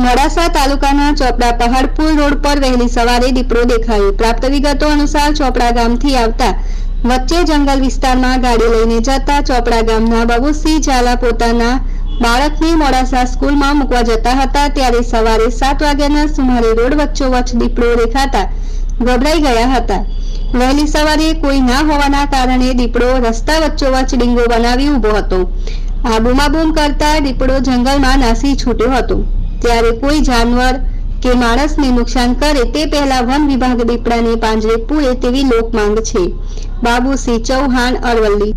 મોડાસા તાલુકાના ચોપડા પહાડપુર રોડ પર વહેલી સવારે દીપડો દેખાયો. પ્રાપ્ત વિગતો અનુસાર ચોપડા ગામથી આવતા વચ્ચે જંગલ વિસ્તારમાં ગાડી લઈને જતા ચોપડા ગામના બાબુસિંહ ઝાલા પોતાના બાળકને મોડાસા સ્કૂલમાં મૂકવા જતા હતા. ત્યારે સવારે સાત વાગ્યાના સુમારે રોડ વચ્ચોવચ્ચ દીપડો દેખાતા ગભરાઈ ગયા હતા. વહેલી સવારે કોઈ ના હોવાના કારણે દીપડો રસ્તા વચ્ચોવચ્ચ ડીંગો બનાવી ઊભો હતો. આ બૂમાબૂમ કરતા દીપડો જંગલમાં નાસી છૂટ્યો હતો. ત્યારે કોઈ જાનવર કે માણસને નુકસાન કરે તે પહેલા વન વિભાગ દીપડાને પાંજરે પૂરે તેવી લોક માંગ છે બાબુસિંહ ચૌહાણ અરવલ્લી.